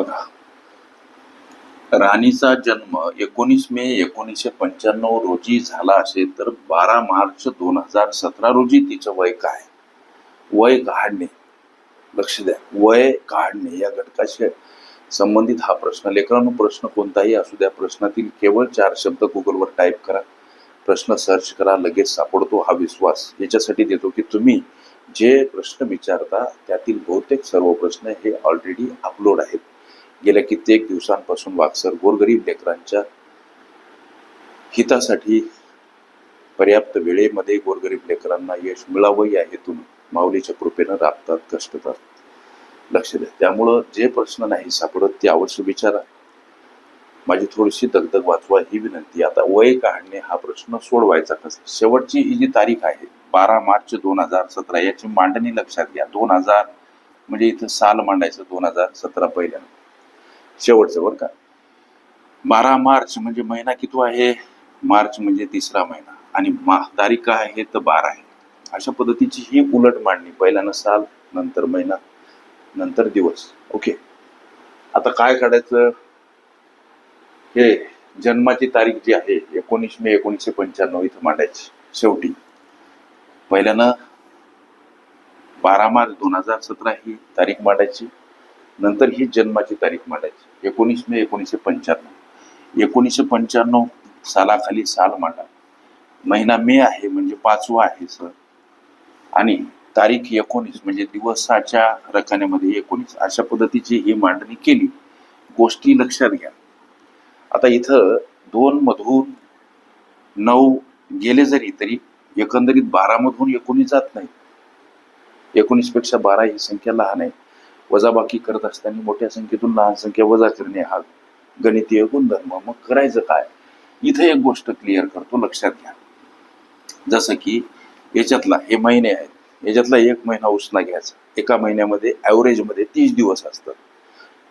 बघा. राणीचा जन्म एकोणीस मे एकोणीसशे पंच्याण्णव रोजी झाला असेल तर बारा मार्च दोन हजार सतरा रोजी तिचं वय काय? वय काढणे लक्ष द्या. वय काढणे या घटकाशी संबंधित हा प्रश्न. लेकरांनो प्रश्न कोणताही असू द्या. प्रश्नातील केवळ चार शब्द गुगलवर टाईप करा. प्रश्न सर्च करा. लगेच सापडतो हा विश्वास. याच्यासाठी देतो की तुम्ही जे प्रश्न विचारता त्यातील बहुतेक सर्व प्रश्न हे ऑलरेडी अपलोड आहेत. गेल्या कित्येक दिवसांपासून वाक्सर गोरगरीब लेकरांच्या हितासाठी पर्याप्त वेळेमध्ये गोरगरीब लेकरांना यश मिळावं या हेतून माऊलीच्या कृपेनं राबतात कष्ट करतात लक्ष द्या. त्यामुळं जे प्रश्न नाही सापडत ते अवश्य विचारा. माझी थोडीशी दगदग वाचवा ही विनंती. आता वय काढणे हा प्रश्न सोडवायचा कसा? शेवटची ही जी तारीख आहे बारा मार्च दोन हजार सतरा याची मांडणी लक्षात घ्या. दोन हजार म्हणजे इथं साल मांडायचं दोन हजार सतरा पहिल्यांदा. शेवटचं बरं का. बारा मार्च म्हणजे महिना किती आहे? मार्च म्हणजे तिसरा महिना. आणि मा तारीख काय आहे? तर बारा आहे. अशा पद्धतीची ही उलट मांडणी. पहिल्यानं साल नंतर महिना नंतर दिवस. ओके. आता काय काढायचं? हे जन्माची तारीख जी आहे एकोणीस मे एकोणीसशे पंच्याण्णव इथं मांडायची. शेवटी. पहिल्यानं बारा मार्च दोन हजार सतरा ही तारीख मांडायची. नंतर ही जन्माची तारीख मांडायची. एकोणीस मे एकोणीसशे पंच्याण्णव. एकोणीसशे पंच्याण्णव सालाखाली साल मांडा. महिना मे आहे म्हणजे पाचवा आहे सर आणि तारीख एकोणीस म्हणजे दिवसाच्या रकान्यामध्ये एकोणीस. अशा पद्धतीची ही मांडणी केली. गोष्टी लक्षात घ्या. आता इथं दोन मधून नऊ गेले जरी तरी एकंदरीत बारामधून एकोणीस जात नाही. एकोणीसपेक्षा बारा ही संख्या लहान आहे. वजाबाकी करत असताना मोठ्या संख्येतून लहान संख्या वजा करणे हा गणितीय गुणधर्म मग करायचं काय? इथं एक गोष्ट क्लिअर करतो लक्षात घ्या. जसं की याच्यातला हे महिने आहेत. याच्यातला एक महिना उसना घ्यायचा. एका महिन्यामध्ये ॲव्हरेजमध्ये तीस दिवस असतात.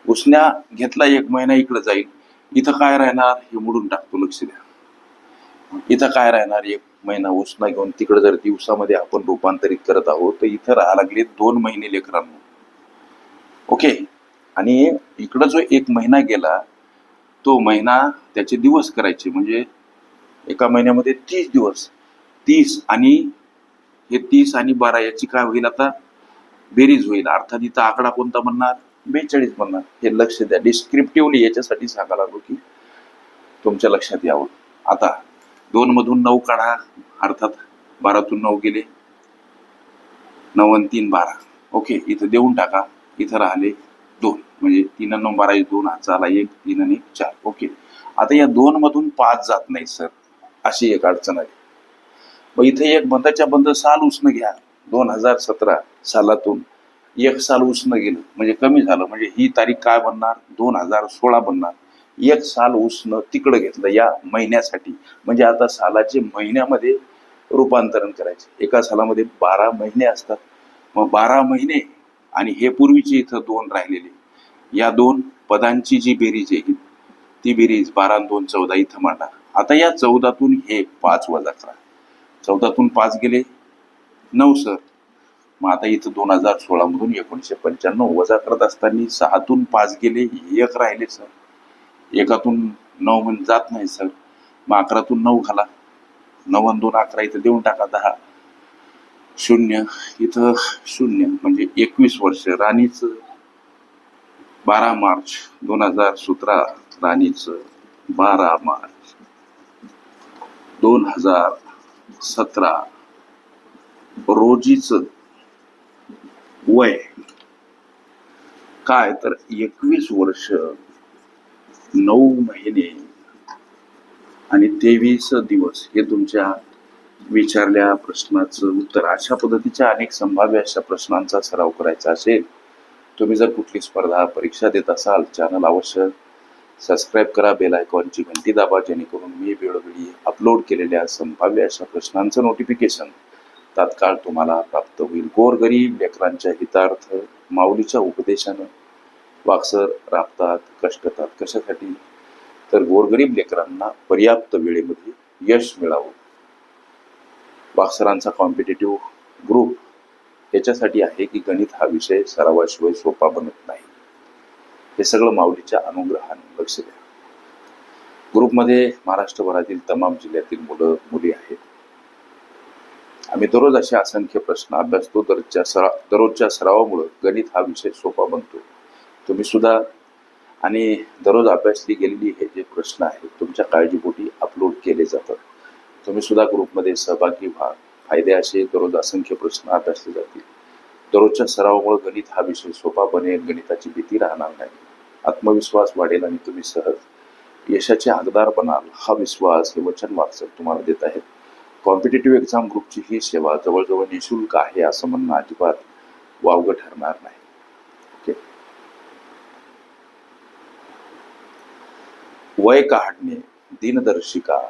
उसण्या घेतला एक महिना इकडं जाईल. इथं काय राहणार? हे मोडून टाकतो लक्ष द्या. इथं काय राहणार? एक महिना उसना घेऊन तिकडं जर दिवसामध्ये आपण रूपांतरित करत आहोत तर इथं राहा लागले दोन महिने लेकरांना ओके. आणि इकडं जो एक महिना गेला तो महिना त्याचे दिवस करायचे. म्हणजे एका महिन्यामध्ये तीस दिवस. तीस आणि हे तीस आणि बारा याची काय होईल आता? बेरीज होईल. अर्थात इथं आकडा कोणता म्हणणार? बेचाळीस म्हणणार. हे लक्ष द्या. डिस्क्रिप्टिव्हली याच्यासाठी सांगायला लागलो की तुमच्या लक्षात यावं. आता दोन मधून नऊ काढा. अर्थात बारातून नऊ गेले. नऊ आणि तीन बारा. ओके. इथं देऊन टाका. इथं राहिले दोन. म्हणजे तीन नऊ बारा एक दोन हात एक तीन आणि एक चार. ओके. आता या दोन मधून पाच जात नाही सर. अशी एक अडचण आहे मग इथे एक बंदाच्या बंद साल उसणं घ्या. दोन हजार सतरा सालातून एक साल उसणं गेलं. म्हणजे कमी झालं. म्हणजे ही तारीख काय बनणार? दोन हजार सोळा बनणार. एक साल उसणं तिकडं घेतलं या महिन्यासाठी. म्हणजे आता सालाचे महिन्यामध्ये रूपांतरण करायचे. एका सालामध्ये बारा महिने असतात. मग बारा महिने आणि हे पूर्वीचे इथं दोन राहिलेले. या दोन पदांची जी बेरीज आहे ती बेरीज बारा दोन चौदा इथं मांडा. आता या चौदातून हे पाच वजा करा चौदातून पाच गेले नऊ सर. मग आता इथं दोन हजार सोळा मधून एकोणीसशे पंच्याण्णव वजा करत असताना सहातून पाच गेले एक राहिले सर. एकातून नऊ म्हणजे जात नाही सर. मग अकरातून नऊ घाला. नऊ दोन अकरा इथं देऊन टाका दहा. शून्य इथं शून्य म्हणजे एकवीस वर्ष. राणीचं बारा मार्च दोन हजार सतरा राणीचं बारा मार्च दोन हजार सतरा. रोजीचं वय काय? तर एकवीस वर्ष नऊ महिने आणि तेवीस दिवस हे तुमच्या विचारल्या प्रश्नाचं उत्तर अशा पद्धतीच्या अनेक संभाव्य अशा प्रश्नांचा सराव करायचा असेल तुम्ही जर कुठली स्पर्धा परीक्षा देत असाल चॅनल अवश्य सबस्क्राईब करा बेल आयकॉनची घंटी दाबा जेणेकरून मी वेळोवेळी अपलोड केलेल्या संभाव्य अशा प्रश्नांचं नोटिफिकेशन तात्काळ तुम्हाला प्राप्त होईल. गोरगरीब लेकरांच्या हितार्थ माऊलीच्या उपदेशानं वाक्सर राबतात कष्टतात. कशासाठी? तर गोरगरीब लेकरांना पर्याप्त वेळेमध्ये यश मिळावं. बाक्सरांचा कॉम्पिटेटिव्ह ग्रुप याच्यासाठी आहे की गणित हा विषय सरावाशिवाय सोपा बनत नाही. हे सगळं माऊलीच्या अनुग्रहाने लक्ष द्या ग्रुपमध्ये महाराष्ट्रभरातील तमाम जिल्ह्यातील मुलं मुली आहेत. आम्ही दररोज असे असंख्य प्रश्न अभ्यासतो दररोजच्या सरा दररोजच्या सरावामुळं गणित हा विषय सोपा बनतो. तुम्ही सुद्धा आणि दररोज अभ्यासली गेलेली हे जे प्रश्न आहेत तुमच्या काळजीपोटी अपलोड केले जातात. तुम्ही सुद्धा ग्रुपमध्ये सहभागी व्हा. फायदे असे दररोज असंख्य प्रश्न अभ्यासले जातील. दररोजच्या सरावामुळे गणित हा विषय सोपा बनेल गणिताची भीती राहणार नाही. आत्मविश्वास वाढेल आणि तुम्ही सहज यशाचे हकदार बनाल. हा विश्वास हे वचन वाचक तुम्हाला देत आहेत. कॉम्पिटेटिव्ह एक्झाम ग्रुपची ही सेवा जवळजवळ निशुल्क आहे असं म्हणणं अजिबात वावगं ठरणार नाही. ओके. वय काढणे दिनदर्शिका